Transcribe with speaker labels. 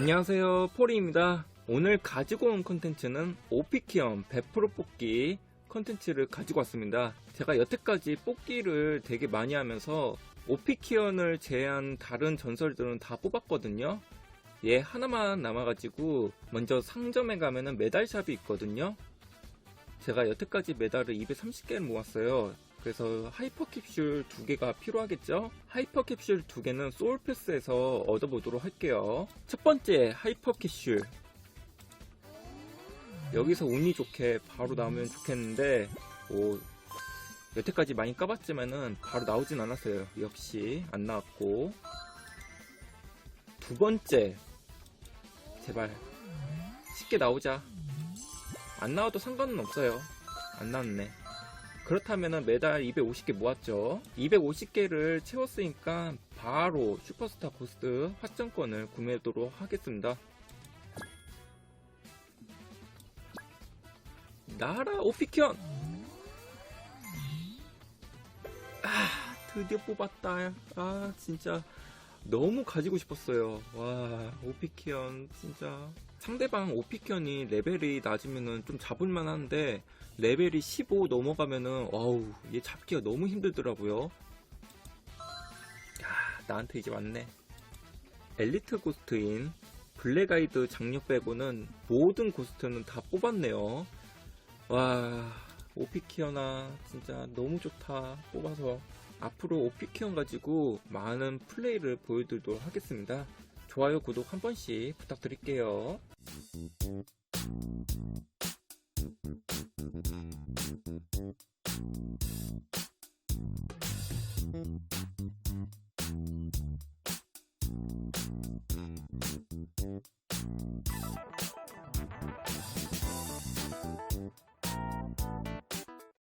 Speaker 1: 안녕하세요. 포리입니다. 오늘 가지고 온 컨텐츠는 오피키엄 100% 뽑기 컨텐츠를 가지고 왔습니다. 제가 여태까지 뽑기를 되게 많이 하면서 오피키언을 제외한 다른 전설들은 다 뽑았거든요. 얘 하나만 남아가지고 먼저 상점에 가면은 메달샵이 있거든요. 제가 여태까지 메달을 230개를 모았어요 그래서 하이퍼 캡슐 두 개가 필요하겠죠? 하이퍼 캡슐 두 개는 소울 패스에서 얻어보도록 할게요. 첫 번째 하이퍼 캡슐. 여기서 운이 좋게 바로 나오면 좋겠는데, 오, 여태까지 많이 까봤지만은 바로 나오진 않았어요. 역시 안 나왔고. 두 번째. 제발. 쉽게 나오자. 안 나와도 상관은 없어요. 안 나왔네. 그렇다면 매달 250개 모았죠. 250개를 채웠으니까 바로 슈퍼스타 고스트 확정권을 구매하도록 하겠습니다. 나라 오피키언! 아, 드디어 뽑았다. 아, 진짜 너무 가지고 싶었어요. 와, 오피키언 진짜 상대방 오피키언이 레벨이 낮으면은 좀 잡을만 한데 레벨이 15 넘어가면은 어우 얘 잡기가 너무 힘들더라고요. 야, 나한테 이제 왔네. 엘리트 고스트인 블랙아이드 장력 빼고는 모든 고스트는 다 뽑았네요. 와, 오피키언아 진짜 너무 좋다 뽑아서 앞으로 오피키언 가지고 많은 플레이를 보여드리도록 하겠습니다. 좋아요, 구독 한 번씩 부탁드릴게요.